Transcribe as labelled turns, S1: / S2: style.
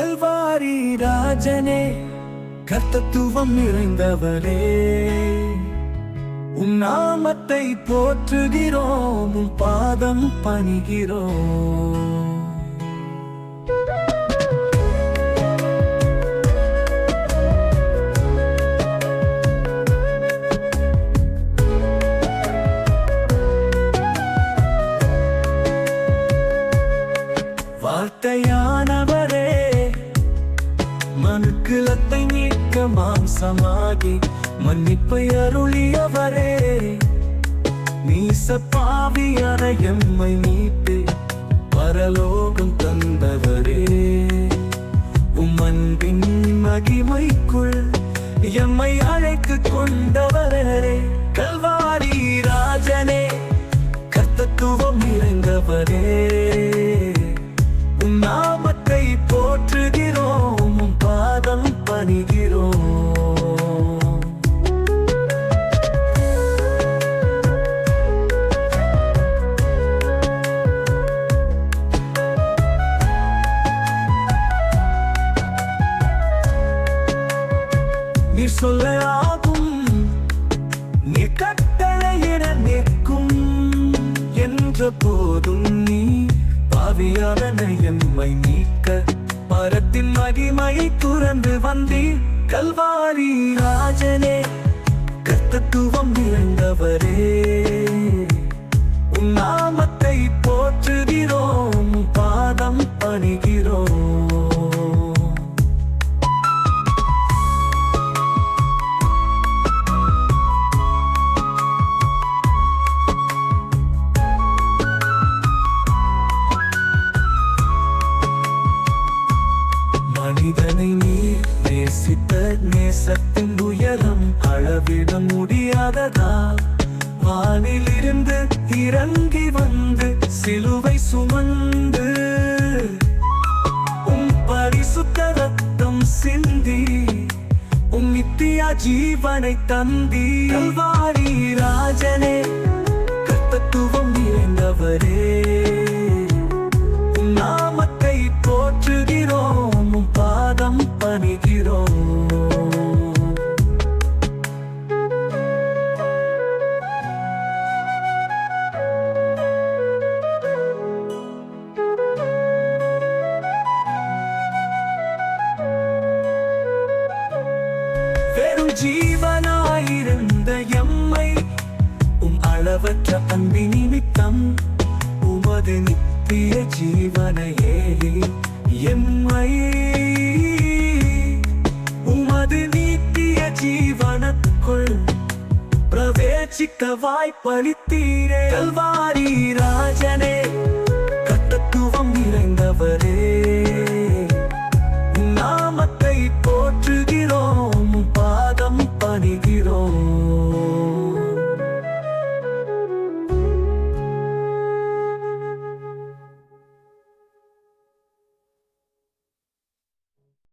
S1: கல்வாரி ராஜனே கர்த்தத்துவம் நிறைந்தவரே உன் நாமத்தை போற்றுகிறோம் உன் பாதம் பணிகிறோம். வார்த்தையானவரே மனுக்குலத்தை நீக்க மாம்சமாகி மன்னிப்பை அருளியவரே. நீச பாவியான எம்மை மீட்டு பரலோகம் தந்தவரே. உம்மன்பின் மகிமைக்குள் எம்மை அழைக்கு நீ சொல்ல ஆகும் நீ கட்டளையிட நிற்கும். என்ற போதும் நீ பாவியான எம்மை நீக்க. மரத்தின் மகிமை துறந்து வந்தீர் கல்வாரி ராஜனே. கத்தத்துவம் இழந்தவரே. நேசத்தின் உயரம் அளவிட முடியாததா? வானிலிருந்து இறங்கி வந்து சிலுவை சுமந்து உம் பரிசுத்த ரத்தம் சிந்தி உம் நித்தியா ஜீவனை தந்தி. வாரி ராஜனே கர்த்தத்துவம் நிறைந்தவரே. ஜீவனாயிருந்த எம்மை உம் அளவற்ற அன்பின் நிமித்தம் உமது நித்திய ஜீவனையே எம்மை உமது நித்திய ஜீவனத்துக்குள் பிரவேசிக்க வாய்ப்பளித்தீரே. வாரீரா